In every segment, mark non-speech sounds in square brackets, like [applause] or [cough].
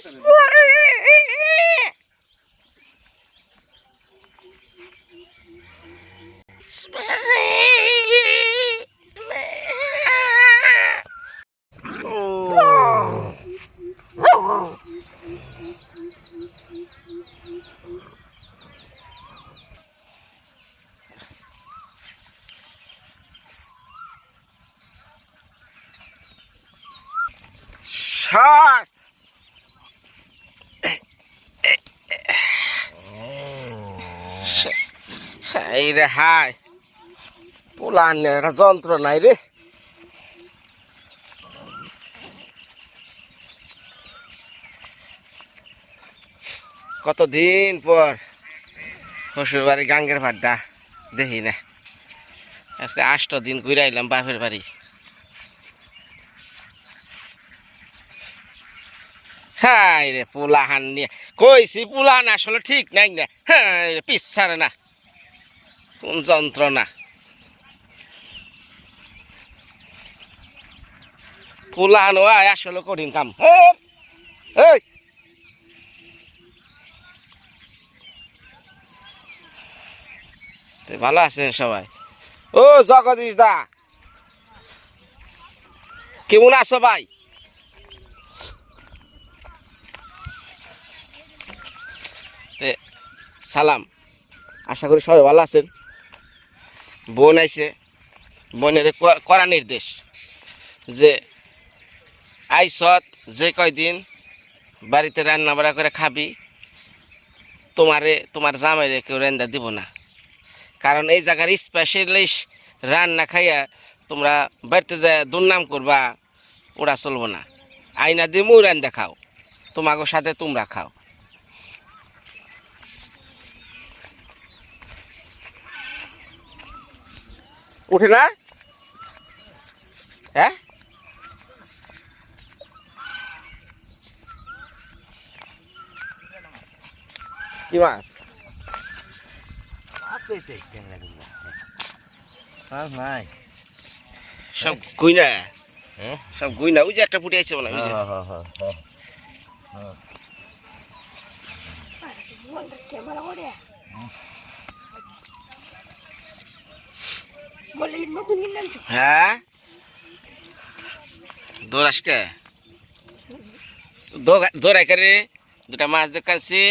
সর এই রে হাই। পোলান যন্ত্র নাই রে। কতদিন পর শ্বশুর বাড়ি গাঙ্গের ভাড্ডা দেখি না। আজকে আষ্ট দিন ঘুরে আইলাম বাপের বাড়ি। হাই রে পোলাহান নিয়ে। কইছি পোলাহান আসলে ঠিক নাই না। হ্যাঁ পিসারে না। কোন যন্ত্রণা? পোলাহান ও আসলে কঠিন কাম। ভালো আছেন সবাই? ও জগদীশ দা। কেমন আছো ভাই? সালাম। আশা করি সবাই ভালো আছেন। বোন আইছে। বোনের করা নির্দেশ যে আইসত যে কয়দিন বাড়িতে রান্না বাড়া করে খাবি, তোমারে, তোমার জামাইরে কেউ রান্না দিব না। কারণ এই জায়গার স্পেশালিস্ট রান্না খাইয়া তোমরা বাড়িতে যায় দুর্নাম করবা, ওরা চলবো না। আইনা দিয়ে মুই রান্না খাও। তোমাকে সাথে তোমরা খাও। উঠে না? হ্যাঁ? কি মাছ? নাই। সব গুইনা হ্যাঁ? সব গুইনা ওই যে একটা ফুটে আছে মনে হয়, ওই হ্যাঁ? দৌড়াস কে? দৌড়াই করে দুটা মাছ দেখাচ্ছি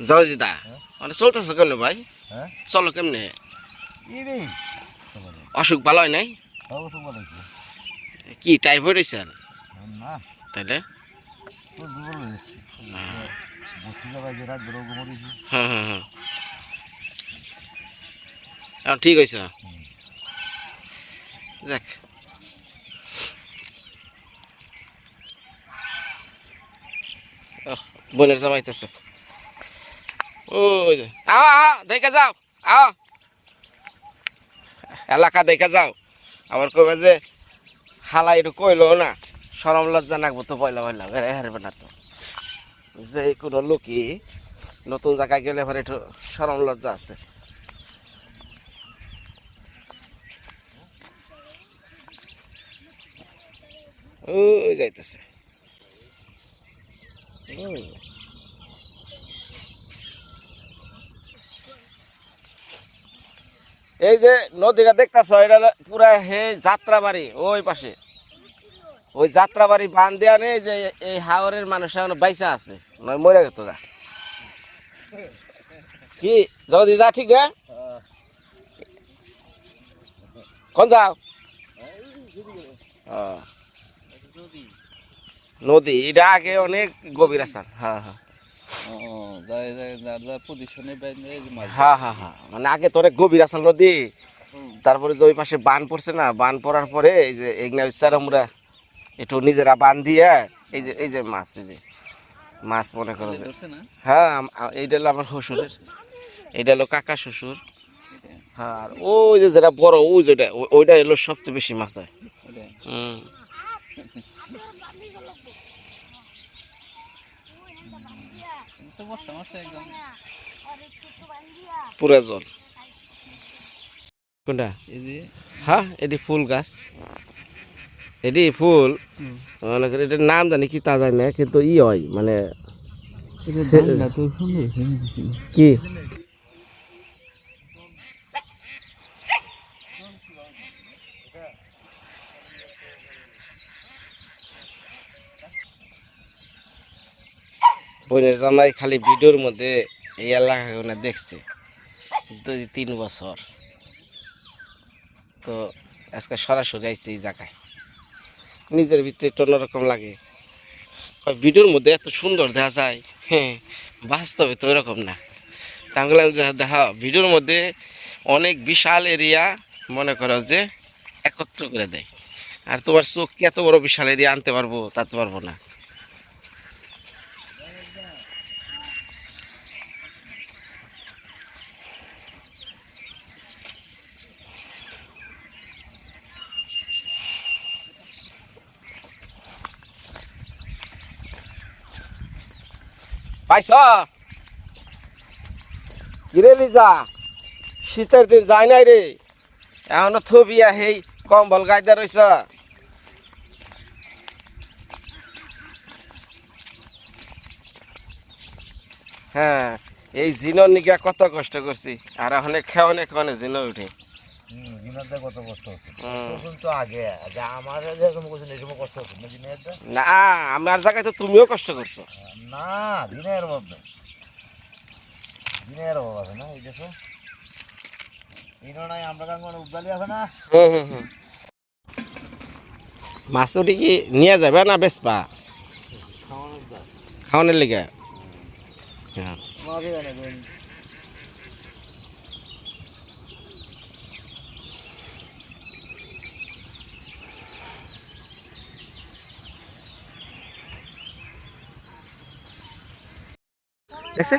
যাও দিদা মানে চলতেছ কেন ভাই? হ্যাঁ? চলো কেমনে? ইরে অসুখ ভালো হয় নাই? কি টাইফয়েড হয়েছে না। ঠিক হয়েছে। দেখ বোনের জামাইতেছে ওই আও আও দেখে যাও। আও এলাকা দেখে যাও। আবার কইবে যে হালা একটু কইলো না। সরম লজ্জা নাকবো তো পয়লা পয়লা বেড়ে হারবে না তো। যে কোনো লোকই নতুন জায়গায় গেলে পরে একটু সরম লজ্জা আছে। যাইতেছে। এই যে নদীটা দেখতেছ, এটা পুরা হে যাত্রাবাড়ি, ওই পাশে। ওই যাত্রাবাড়ি বান দেওয়া নেই যে এই হাওরের মানুষ এখন বাইসা আছে। নয় মরে গেত গা। কি যদি যা ঠিক না? কোন যাও? নদী এটা আগে অনেক গভীর আছে। হ্যাঁ হ্যাঁ। হ্যাঁ হ্যাঁ হ্যাঁ। মানে আগে তো অনেক গভীর আছে নদী। তারপরে যে ওই পাশে বান পড়ছে না বান পড়ার পরে এই যে এগনা বিচার আমরা একটু নিজেরা বান দিয়ে এই যে এই যে মাছ এই যে মাছ মনে করো যে হ্যাঁ এইটা হলো আমার শ্বশুরের। এইটা হলো কাকা শ্বশুর। হ্যাঁ আর ওই যে যেটা বড় ওই যেটা ওইটা হলো সবচেয়ে বেশি মাছ হয়। হুম। পুরা জল। কোনটা? হ্যাঁ এটি ফুল গাছ। এটি ফুল মনে করি এটার নাম জানি কি তা জানি না কিন্তু ই হয় মানে কি? বোনের জামাই খালি ভিডিওর মধ্যে এই এলাকা দেখছে দুই তিন বছর। তো আজকে সরাসরি আইছে এই জায়গায়। নিজের ভিতরে একটু অন্যরকম লাগে। ভিডিওর মধ্যে এত সুন্দর দেখা যায় হ্যাঁ বাস্তবে তো ওরকম না। তাহলে দেখা, ভিডিওর মধ্যে অনেক বিশাল এরিয়া মনে করো যে একত্র করে দেয়। আর তোমার চোখকে এত বড় বিশাল এরিয়া আনতে পারব, তা তো পারব না। পাইছ? কিরে লিজা, শীতের দিন যায় নাই রে। এখনও থবি আহেই কম্বল গাইদা রইছ। হ্যাঁ এই জিনর নিকে কত কষ্ট করছি, আর এখন খেওনে খেওনে জিন উঠে। দিনারটা কত কষ্ট হচ্ছে। তখন তো আগে যে আমার যেরকম করছেন এরকম কষ্ট হচ্ছে। না দিনেরটা না আমার জায়গায় তো তুমিও কষ্ট করছ। না দিনের অভাব নেই। দিনের অভাব আছে না এই দেখো। মাছ তো কি নিয়ে যাবে না বেসপা খাওয়ানোর লিগে? হ্যাঁ। দেখছে?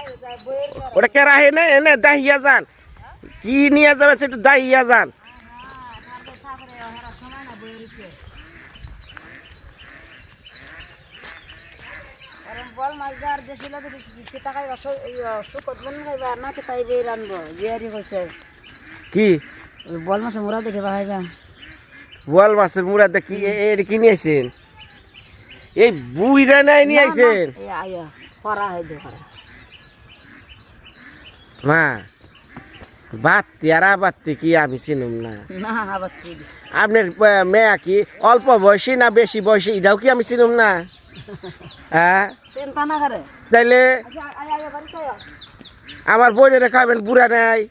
ওটা কে রাহে না এনে দাহিয়া যান কি নিয়ে যাবে সেটা দাহিয়া যান বল মাছ যে ছিল কিতা খাইবা সুকত বন খাইবা না কি? জিয়ারি কইছে বল মাছ মুরা দেখে খাইবা বোয়াল মাছের মুড়া দেখি এর কি নিয়েছেন এই বুইরা নাই নিয়ে আইছেন? এই আয়া করা হয় দে করা মা বাত্তি আর বাত্তি কি আমি চিনুম না। আপনার মেয়া কি অল্প বয়সী না বেশি বয়সী? এটাও কি আমি চিনুম না? [laughs] হ্যাঁ? তাইলে আচ্ছা আমার বোনের খাবেন বুড়া নাই।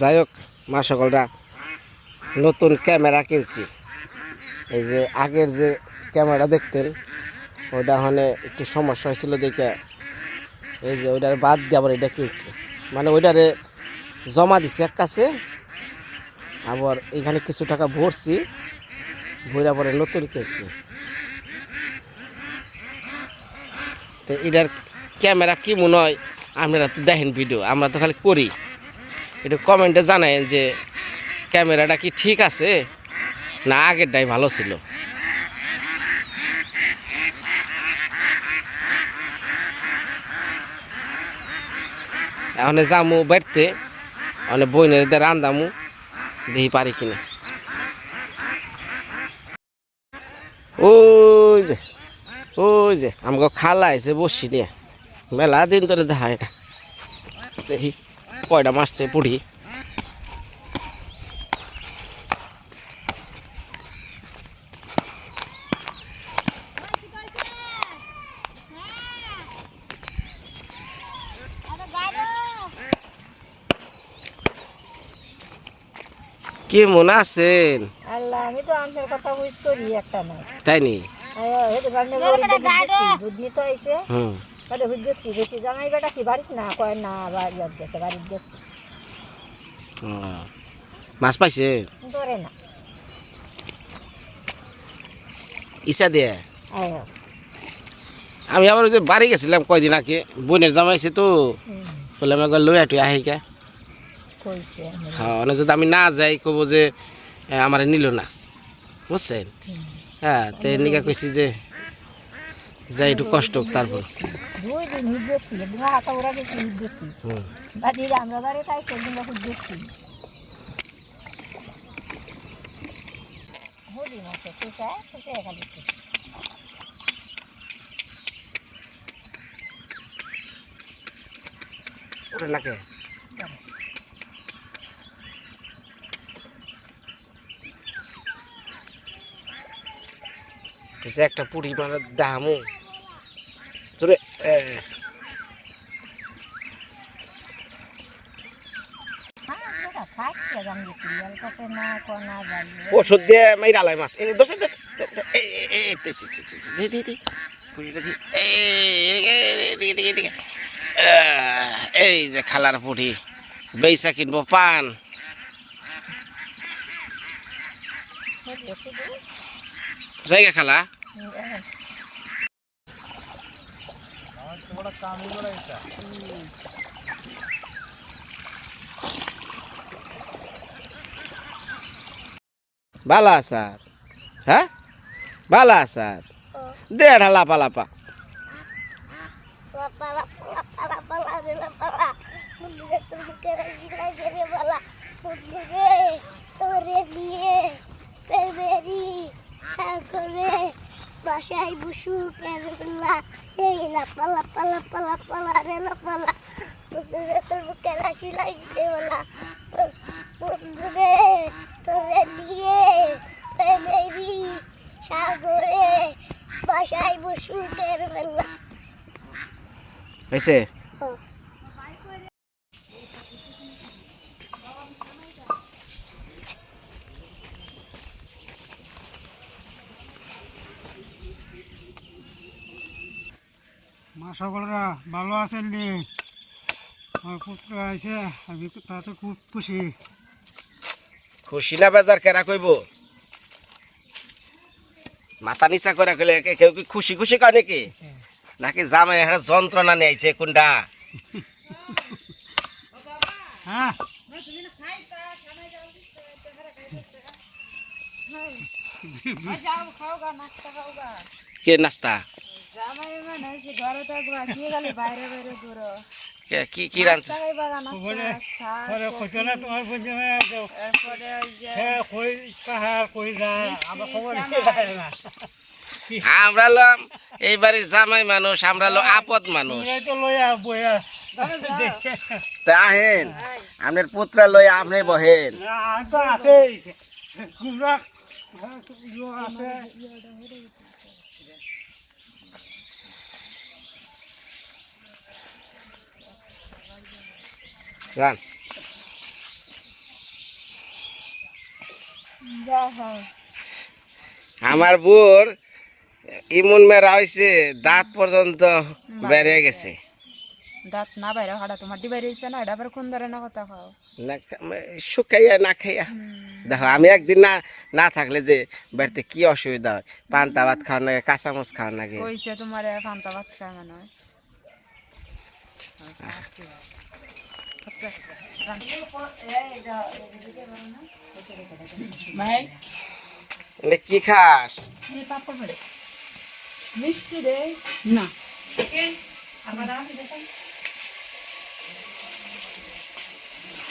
যাই হোক মা সকলরা নতুন ক্যামেরা কিনছি। এই যে আগের যে ক্যামেরা দেখতেন। ওটা ওখানে একটু সমস্যা হয়েছিল দেখে এই যে ওইটার বাদ দিয়ে আবার এটা কিনছি। মানে ওইটারে জমা দিছি এক কাছে, আবার এখানে কিছু টাকা ভরছি, ভরা পরে নতুন কিনছি। তো এটার ক্যামেরা কি মনে হয়? আপনারা তো দেখেন ভিডিও, আমরা তো খালি করি। একটু কমেন্টে জানায়েন যে, ক্যামেরাটা কি ঠিক আছে? না আগেরটাই ভালো ছিল? এখন যামু বাড়তে অনেক বইনের দিয়ে রান্দামু দেখি পারি কিনা। ওই যে ওই যে আমাকে খালা আছে বসি নিয়ে মেলা দিন ধরে দেখা এটা দেখি কয়টা মাসছে পুড়ি কি মনে আছেন আল্লাহ আমি তো আনসার কথা বুঝ করি একটা না। তাই নি? হেঁটে বাড়ি আইছে। হুম। তাহলে বুঝছি বেশি জামাই বেটা কি বাড়িতে? না কয় না বাড়ি গেছে বাড়িতে গেছে। মাছ পাইছে? ধরে না। ইসা দিয়ে? আমি আবার যে বাড়ি গেছিলাম কয়দিন আগে বোনের জামাইছে তো। বললাম একবার লই আটু আহিকা হ্যাঁ যদি আমি না যাই কব যে আমার নিল না। বুঝছেন? হ্যাঁ তো নিকা কইছি যে যাই একটু কষ্ট হোক তারপর। দুই দিন হুদ দেখছিল বুড়া হাতা ওরা গেছি হুদ দেখছি হুম বাড়ি আমরা বাড়ি তাই সেদিন হুদ দেখছি হুদি মতো তুষা তুষে খালি ওটা নাকে কিছু একটা পুরি মানে দামু জোরে এ, হ্যাঁ যেটা সাইকে গান দিতে ইয়ার কাছে না কোনা যাই ওষুধ দিয়ে মাইরা লাই মাছ এই দোষে দে দে, দে, এই, এই, এই, দে, ছি, ছি, ছি, ছি, দে, দে, দে। পুরিটা দি এই, এই, এই, এদিকে, এদিকে, এদিকে। আহ, এই যে খালার পুরি। বেইসা কিনবো পান। জায়গা খালা? আমার তোমার কামই করে এটা ভালো আসার হ্যাঁ ভালো আসার দেড় লাপা লাপা বাসায় বসু কেরলা এই লাপা পালা পালা পালা, রে লাপা লা বন্ধুরে, তোর বুকে রাশি লাগবে বলা। বন্ধুরে, তোরে নিয়ে প্রেমেরি সাগরে বাসায় বসু কেরলা হয়েছে? সকলরা ভালো আছেন নি? আমার পুত্র আছে আমি তাতে খুব খুশি। খুশি না বেজার কেরা কইব? মাথা নিচা করে কইলে কে- কেউ কি খুশি খুশি কয় নাকি? নাকি জামাই একটা যন্ত্রণা নিয়েছে কোনটা হ্যাঁ। কে নাস্তা? মানে কি গেলে বাইরে বাইরে ঘুরো। কে- পরে কইতো না তোমার বুঝে হ্যাঁ কই কাহার কই আমার খবর না? আমরা লম এই বাড়ির জামাই মানুষ আমরা লো আপদ মানুষ। তোমরাই তো লইয়া বইয়া দেখে। তা আহেন আপনার পুত্রা লই আপনি বহেন। আছে। রান। আমার বোর ইমুন মেরা হয়েছে দাঁত পর্যন্ত বেড়ে গেছে। দাঁত না বাইরে হাড়া তোমার ডি বাইরে না? এটা আবার কোন ধরনের কথা খাও না শুকাইয়া না খাইয়া। দেখো আমি একদিন না না থাকলে যে বাড়িতে কি অসুবিধা হয়? পান্তা ভাত খাওয়ার নাকি কাঁচামচ খাওয়ার নাকি কইছে তোমার ফান্তা ভাত খায় মানুষ। ভাই এলে কি খাস মিষ্টি রে না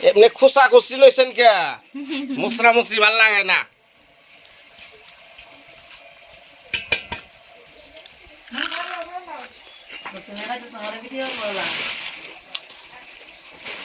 এমনি খুসা খুসি লইছেন কে মুসরা মুসরি ভালো লাগে না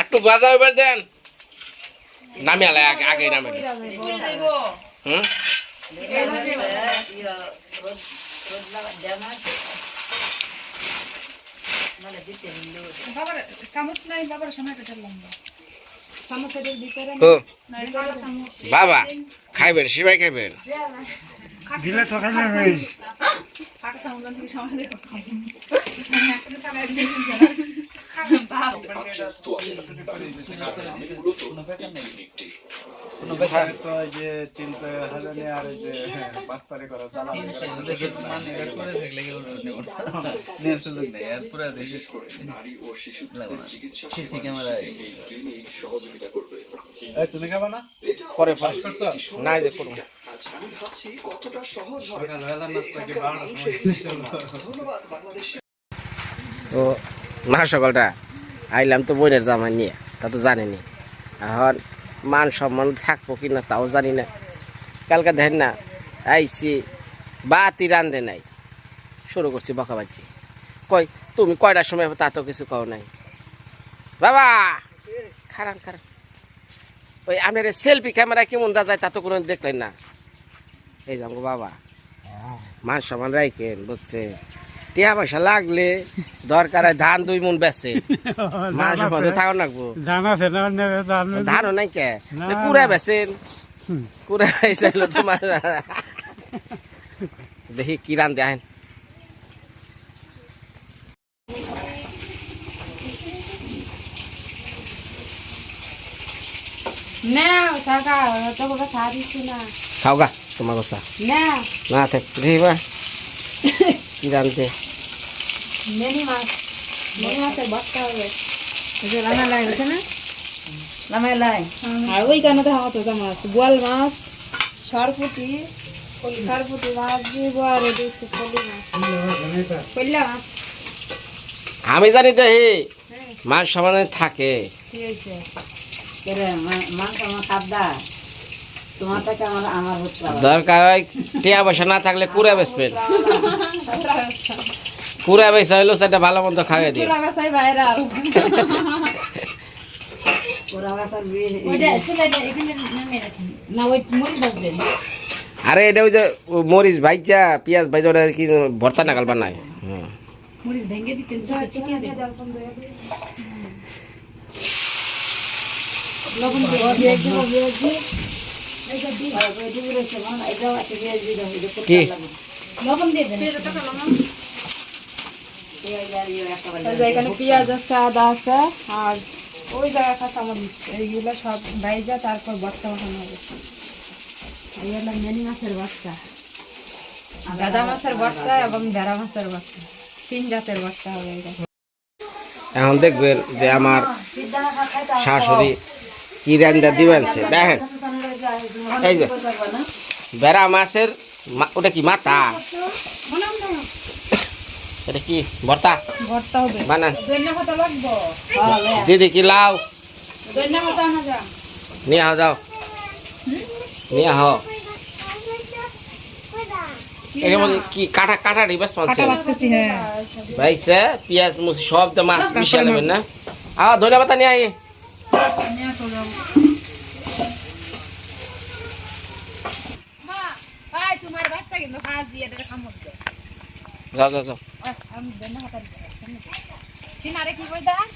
একটু বাজা এবার দেন। নামে আলাই আগে আগে নামে হুম? বাবা খাইবেন সিমাই খাইবেন? দিলে তো খাইলে ভাই তো এই যে চিনতে হাজানি আর এই যে বাস্তারি তুমি খাবা না? পরে পাস না তো মা সকলটা আইলাম তো বোনের জামাই নিয়ে তা তো জানেনি। এখন মান সম্মান থাকব কি না তাও জানি না। কালকে দেখেন না আইসি বাতি রান্ধে নাই। শুরু করছি বকা বাচ্চি কই তুমি কয়টার সময় তা তো কিছু কও নাই। বাবা! খারান খারান। ওই আপনার সেলফি ক্যামেরা কেমন দা যায় তা তো কোনো দেখলেন না। এই যাব বাবা। মান সমান রাইকেন বুঝছে? টিয়া পয়সা লাগলে দরকার হয় ধান দুই মন বেচে। [laughs] মান সম্মান তো থাকা লাগবো জানা আছে না নেবে ধানও নাই কে? কুড়া। বেচেন। কুড়া বেচাইল তোমার। দেখি কি রান দেন না সাকা তো বাবা সারিছি না। খাও গা। তোমার কথা? না। না থাক দেখি কি [laughs] মেনি মাছ। মেনি আর ওই কানে তো হাওয়া তো মাছ মাছ সরপুটি সরপুটি মাছ দিব আর এদিকে কলি মাছ। কইলা মাছ। আমি জানি মান সমানে থাকে। কি হয়েছে? দরকার হয় টিয়া পয়সা না থাকলে কুড়া বেচবেন কুড়া বেচা হইল সেটা ভালো মন্দ বাসায় ভাইরাল আরে এটা ওই যে মরিচ ভাইজা পেঁয়াজ ভাইজা ওটা কি ভর্তা বানায়? মরিচ ভেঙে দিতেন লবণ দিয়ে কি? এখানে পেঁয়াজ আছে আদা আছে আর ওই কাঁচামরিচ এইগুলো সব বাইজা তারপর বর্তা বানানো হবে। এই মেনি মাছের গাদা মাছের এবং ভেড়া মাছের তিন জাতের বর্তা হবে এটা এখন দেখবেন যে আমার শাশুড়ি কি রান্না দিবেনছে দেখেন। এই যে বেড়া মাছের ওটা কি মাথা? এটা কি ভর্তা? বানান। দিদি কি লাও নিয়ে আহ যাও। নিয়ে আহ এর মধ্যে কি কাটা কাটা রিবাস পাচ্ছে বাঁচতেছি হ্যাঁ। ভাইছে পেঁয়াজ মুসি সব তো মাছ মিশিয়ে নেবেন না। আহ ধনে পাতা নিয়ে আয় মা ভাই তোমার বাচ্চা কিন্তু হাজি এটা কামড় দেয়। যাও যাও যাও। আমি দৈন্য পাতা সিনারে কি কই দা [laughs]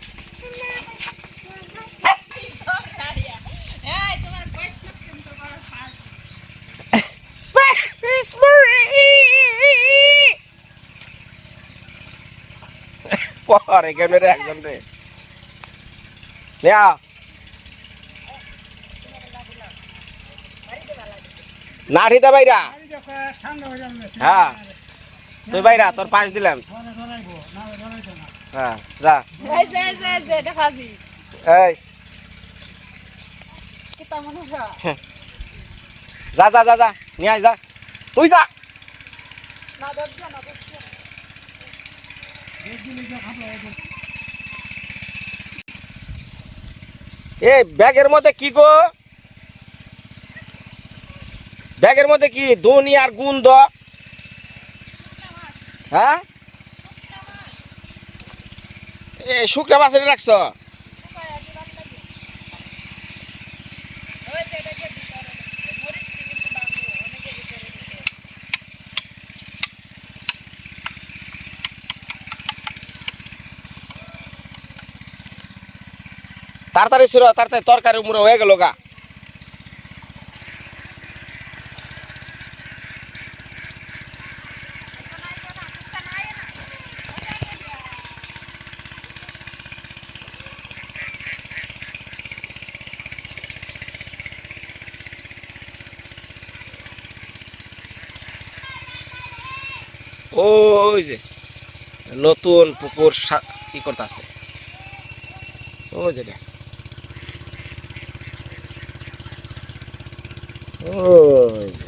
পরে কেমনে একজন রে নেয়া। নাঠিতে বাইরা হ্যাঁ। তুই বাইরা তোর পাশ দিলাম। হ্যাঁ যা। এই যে যে যে যা যা যা যা নিয়ে আয় যা। তুই যা। এই ব্যাগের মধ্যে কি গো? ব্যাগের মধ্যে কি দুনিয়ার গুন্দ? হ্যাঁ? এ শুকনা মাছ রাখছ? তাড়াতাড়ি ছিল তাড়াতাড়ি তরকারি মুড়ো হয়ে গেল গা। ওই যে নতুন পুকুর কি করতে আছে ওই যে। ওই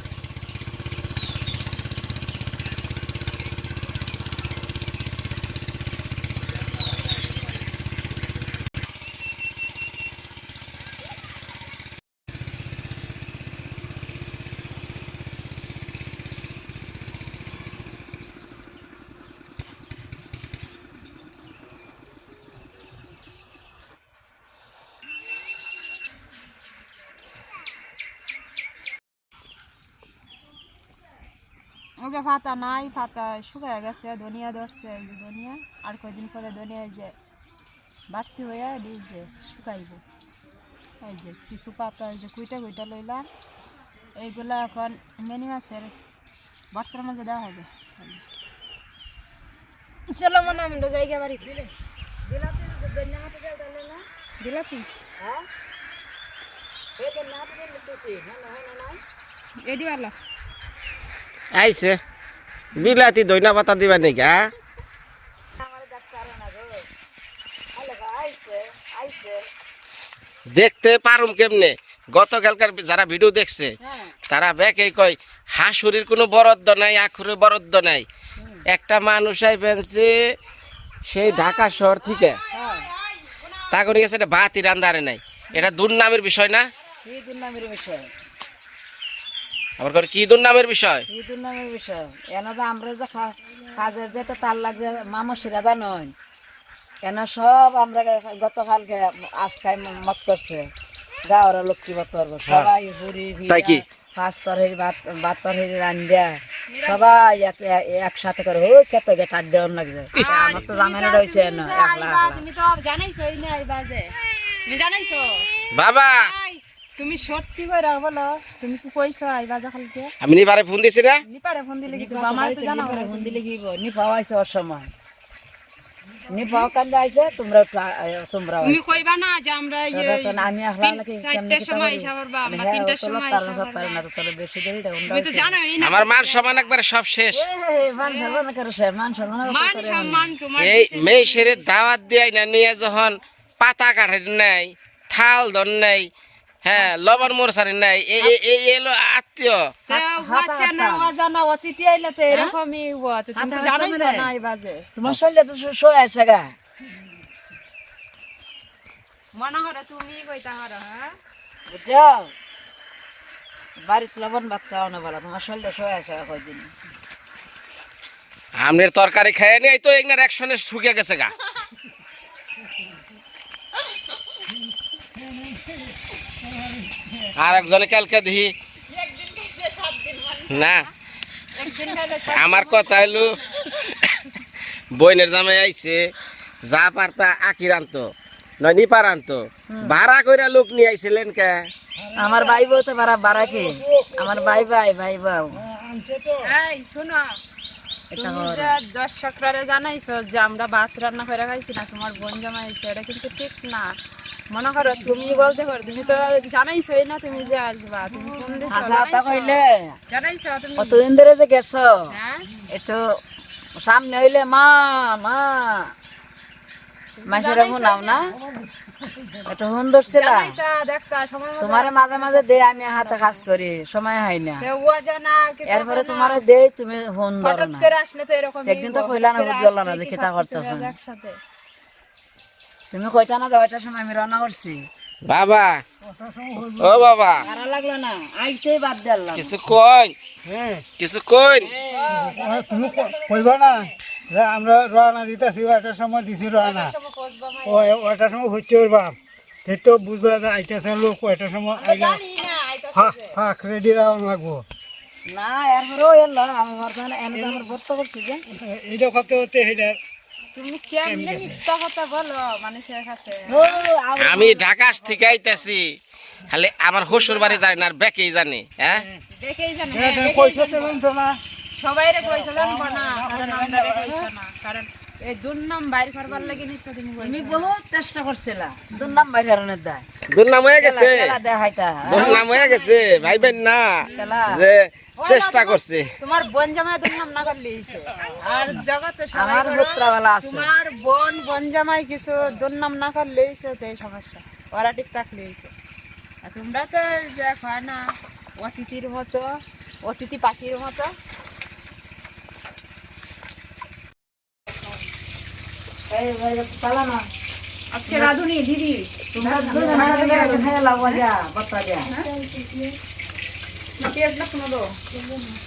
পাতা নাই পাতা শুকায় গেছে ধনিয়া ধরছে এই যে ধনিয়া। আর কয়দিন পরে ধনিয়া এই যে বাড়তি হয়ে এই যে শুকাইব। এই যে কিছু পাতা এই যে কুইটা কুইটা লইলাম। এইগুলা এখন মেনি মাছের বর্তার মাঝে দেওয়া হবে। চলো মনে আমরা জায়গা বাড়ি। দিলে বিলাতি এডি वाला আইছে। বিলাতি দইনা পাতা দিবা নাকি হ্যাঁ দেখতে পারুম কেমনে? গতকালকার যারা ভিডিও দেখছে তারা ব্যাকে কয় হাসুরির কোনো বরাদ্দ নাই আখুরের বরাদ্দ নাই। একটা মানুষ আই পেনছে সেই ঢাকা শহর থেকে তা করে গেছে এটা ভাতই রান্দারে নাই। এটা দুর্নামের বিষয় না? ঈদুল নামের বিষয়? আবার করে কি দুর্নামের বিষয়? ঈদুল নামের বিষয়? এনে তো আমরা যে কাজের যেতে তার লাগে মামসিরা জানন এন সব আমরা গতকালকে আজকাই মত করছে। গাওয়ার লক্ষ্মী বত করব? সবাই হুড়ি তাই কি? পাঁচ তরহের ভাত ভাত তরহের রান্ধিয়া সবাই এক- এক- একসাথে করে ওই কত গে তার দেওয়ার লাগছে আমার তো জামাই রয়েছে না তুমি তো জানাইছো? বাবা! তুমি সত্যি করে বলো তুমি কি কইছো এই বাজে খালকে আমি নিবারে ফোন দিছি না? নিপারে ফোন দিলে কি আমার তো জানাও নিপারে ফোন দিলে কি নি পাওয়া আইছে ওর সময়। নি পাওয়া কান্দে আইছে তোমরা তোমরা তুমি কইবা না যে আমরা এই- আমি আসলাম নাকি সময় পারবা আমরা তিনটার সময় পারবা না তো তোরা বেশি দেরি তুমি তো জানোই না। আমার মান সমান একবারে সব শেষ। মান সম্মান করে সে মান সম্মান মান সম্মান তোমার এই মেয়ে দাওয়াত দিয়ে না নিয়ে যখন পাতা কাঠের নাই থাল ধর নাই হ্যাঁ লবণ মোরসারি নাই। এই এই- এই এলো আত্মীয়। না অজানা অতিথি আইলে তো এরকমই হতো তুমি তো হাতা জানাইছো মেরে। না এই বাজে। তোমার শরীরে তো শোয় আছে গা। মনে করে তুমি কইতা পারো হ্যাঁ? বুঝছ? বাড়িতে লবণ ভাত খাওয়া না বলা তোমার শরীরে শোয় আছে কয়দিন? আমনের তরকারি খেয়ে নেই তো এগনার একশনে শুকিয়ে গেছে গা। [laughs] আর একজনে কালকে দিহি। না। আমার কথা হইল বইনের জামাই আইছে যা পারতা আকির আনতো নয় নিপার আনতো। ভাড়া কইরা লোক নিয়ে আইছিলেন কে? আমার ভাই বউ তো বাড়া বাড়া কি? আমার ভাই ভাই ভাই বাউ এই শোনো দর্শকরা জানাইছো যে আমরা ভাত রান্না করে খাইছি না তোমার বোন জামাইছে এটা কিন্তু ঠিক না। মনে করো তুমি বলতে পারো তুমি তো জানাইছোই না তুমি যে আসবা তুমি ফোন দিছো আশা কথা কইলে জানাইছো তুমি। ইন্দরে যে গেছো? হ্যাঁ? একটু সামনে হইলে মা মা। মাসের শুনাও না? একটু সুন্দর ছিল তোমার মাঝে মাঝে দে আমি হাতে কাজ করি সময় হয় না। এরপরে তোমার দে তুমি সুন্দর ধরো না। একদিন তো কইলা না বুঝ না যে কিতা করতেছ একসাথে। তুমি কইতা না যে ওইটার সময় আমি রওনা করছি। বাবা। ও বাবা। খারাপ লাগল না আইতেই বাদ দিলাম কিছু কই? হ্যাঁ। কিছু কই? তুমি ক- কইবা না যে আমরা রওনা দিতেছি ওটার সময় দিছি রওনা। ও ওটার সময় হচ্ছে ওর বাপ সে তো বুঝবা যে আইতেছে লোক ওটার সময় আইলে ফাঁক রেডি রাওয়ান লাগবো। না এরপরেও এলো আমি বর্তমানে এনে আমার ভর্ত করছি যে। এইটা করতে করতে সেটা তুমি কেমনে মিথ্যা কথা বলো মানুষের কাছে? আমি ঢাকা থেকে আইতাছি। খালি আমার শ্বশুর বাড়ি জানি না আর বেকেই জানি হ্যাঁ? জানে সবাই রে পয়সা না? কারণ আমরা রে না। কারণ এই দুর্নাম বাইর করবার লাগে তুমি বহুত চেষ্টা করছিলাম দুর্নাম বাইরে হারানোর দায় দুর্নাম হয়ে গেছে। খেলা দেখাইতা। দুর্নাম হয়ে গেছে ভাইবেন না যে চেষ্টা করছে। তোমার বোন জামাই দুর্নাম না করলে হইছে। আর জগতে সবাই আমার করো, আছে। তোমার বোন বোন জামাই কিছু দুর্নাম না করলে হইছে তো এই সমস্যা। ওরা ঠিক থাকলে হইছে। আর তোমরা তো যে না অতিথির মতো অতিথি পাখির মতো। আজকে রাধুনি দিদি। তোমরা পেঁয়াজ না কোনো দো?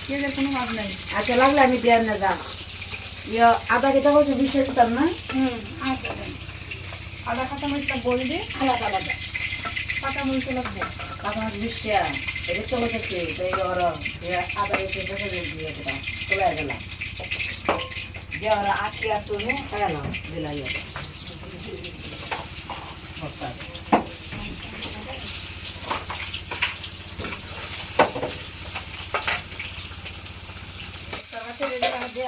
পেঁয়াজের কোনো ভাব নাই। আচ্ছা লাগলে আমি দিয়ে না যা ইয়ে আধা কেটা বলছে বিশ দিতাম না? হুম আদা কাঁচা মরিচটা বলবি আলাদা আলাদা কাঁচা মরিচ লাগবে তখন বিশ টাকা। এটা তো বসেছি তো এই ওরা আধা কেটে বসে দিয়ে দিলাম চলে গেলাম যে ওরা আটকে আর তুমি খেলাম দিলাই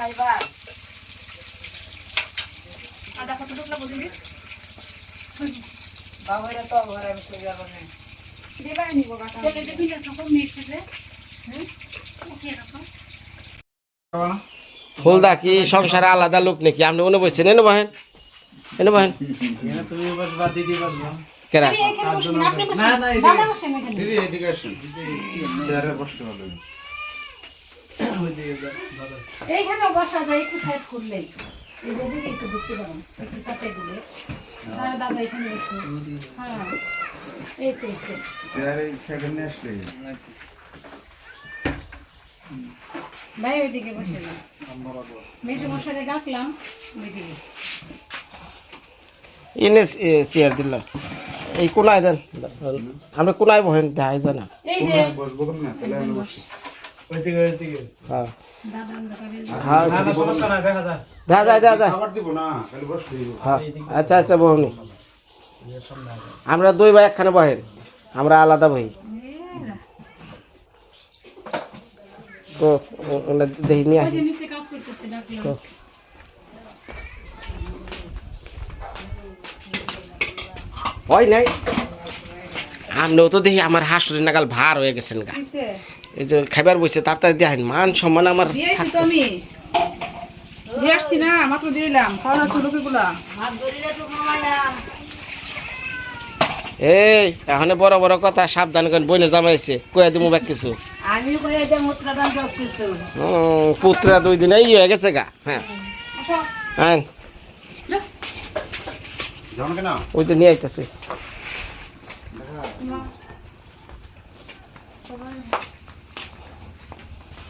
আইবার আদা কত টুকলা বাবারা তো ঘরে বসে যাব না। দেবা নিব কাটা সেটা দেখি না তখন মিক্সিতে ফুলদা কি সংসারে আলাদা লোক নাকি? আপনি মনে বলছেন এনে বহেন এনে বহেন তুমি বসবা দিদি বসবা। কেরা না না দিদি এদিকে আসুন। চেয়ারে বসতে পারবেন এইখানে বসা যায় একটু সাইড করলেই। এই যে দিকে একটু ঢুকতে পারেন একটু চাপে দিলে। তাহলে দাদা এখানে বসবে। হ্যাঁ এই তো এসে। চেয়ারে সেকেন্ড আসলে ভাই ওইদিকে বসে যান। মশারে ডাকলাম ওইদিকে। এনে চেয়ার দিল। এই কোনায় দেন। আমরা কোনায় বহেন দেখাই যায় না। এই যে বসবো না হ্যাঁ। হ্যাঁ হ্যাঁ আচ্ছা আচ্ছা বহনি আমরা দুই ভাই একখানে বহেন। আমরা আলাদা বহি তো দেখি নিয়ে আসি। হয় নাই? আপনিও তো দেখি আমার হাসুরি নাগাল ভার হয়ে গেছেন গা। এই যে খাইবার বসে তাড়াতাড়ি দেখেন মান সম্মান আমার আমি। দিয়ে আসছি না মাত্র দিলাম খাওয়া এই এখন বড় বড় কথা সাবধান করেন বইনে জামাইছে কয়ে দিব ব্যাগ কিছু। আমি কই এতে সব কিছু। পুত্রা দুই দিন এই হয়ে গেছে গা হ্যাঁ। আসো। হ্যাঁ। যাও না কেন ওই তো নিয়ে আইতেছে এখানে দিয়ে দাও আমারটা এখানে দিয়ে দাও মেশে মশাই আমার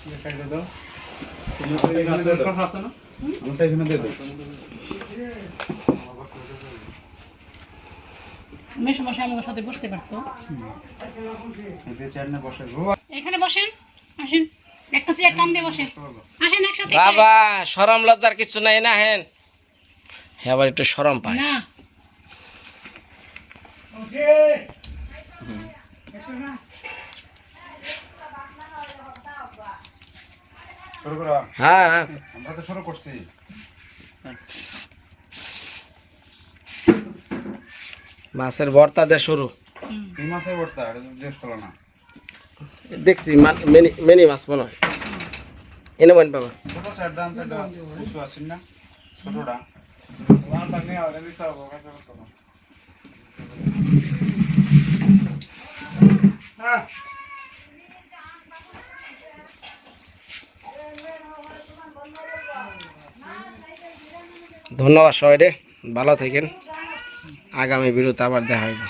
সাথে বসতে পারতো এখানে বসেন আসেন। একটা চেয়ার টান দিয়ে বসেন। আসেন একসাথে। বাবা সরম লজ্জার কিছু নাই না হেন? হ্যাঁ আবার একটু সরম পায়। না। শুরু করো হ্যাঁ হ্যাঁ। আমরা তো শুরু করছি। মাছের ভর্তা দিয়ে শুরু। তিন মাসে ভর্তা এটা তো জিজ্ঞেস করো না দেখছি মান- মেনি মাছ মনে হয়। এনে বলেন বাবা। ছোট চেয়ার দাম তো এটা বুঝতে পারছেন না? ছোটটা। ধন্যবাদ সবাই রে ভালো থাকেন। আগামী বিরতি আবার দেখা হবে